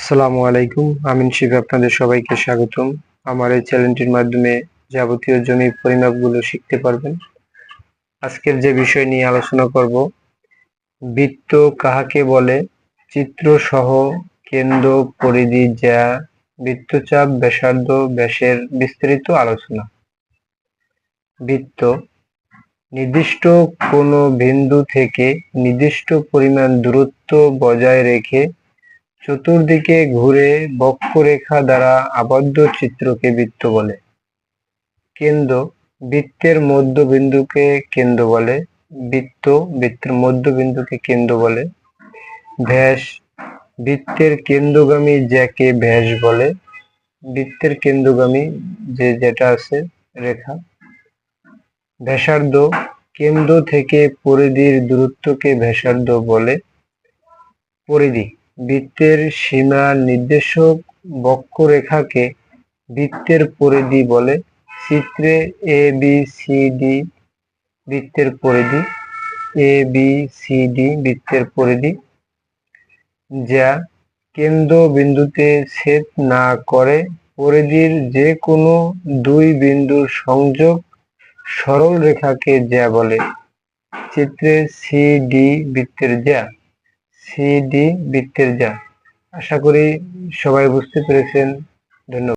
আসসালামু আলাইকুম আমিন শিব আপনাদের সবাইকে স্বাগতম। আমার এই চ্যানেলটির মাধ্যমে যাবতীয় জমি পরিমাপগুলো শিখতে পারবেন। আজকের যে বিষয় নিয়ে আলোচনা করব, বৃত্ত কাহাকে বলে? চিত্র সহ কেন্দ্র পরিধি যা বৃত্তচাপ, ব্যাসার্ধ, ব্যাসের বিস্তারিত আলোচনা। বৃত্ত নির্দিষ্ট কোনো বিন্দু থেকে নির্দিষ্ট পরিমাণ দূরত্ব বজায় রেখে চতুর্দিকে ঘুরে বক্ষরেখা দ্বারা আবদ্ধ চিত্রকে বৃত্ত বলে। কেন্দ্র বৃত্তের মধ্যবিন্দুকে কেন্দ্র বলে, বৃত্ত বৃত্তের মধ্যবিন্দুকে কেন্দ্র বলে, ভ্যাস বৃত্তের কেন্দ্রগামী যাকে ভ্যাস বলে, বৃত্তের কেন্দ্রগামী যে যেটা আছে, রেখা। ব্যাসার্ধ কেন্দ্র থেকে পরিধির দূরত্বকে ব্যাসার্ধ বলে, পরিধি। বৃত্তের সীমা নির্দেশক বক্ররেখাকে বৃত্তের পরিধি বলে। চিত্রে এ বি সি ডি বৃত্তের পরিধি। এ বি সি ডি বৃত্তের পরিধি। যা কেন্দ্র বিন্দুতে ছেদ না করে পরিধির যে কোনো দুই বিন্দুর সংযোগ সরল রেখাকে যা বলে। চিত্রে সি ডি বৃত্তের যা। সি ডি বৃত্তের যা আশা করি সবাই বুঝতে পেরেছেন। ধন্যবাদ।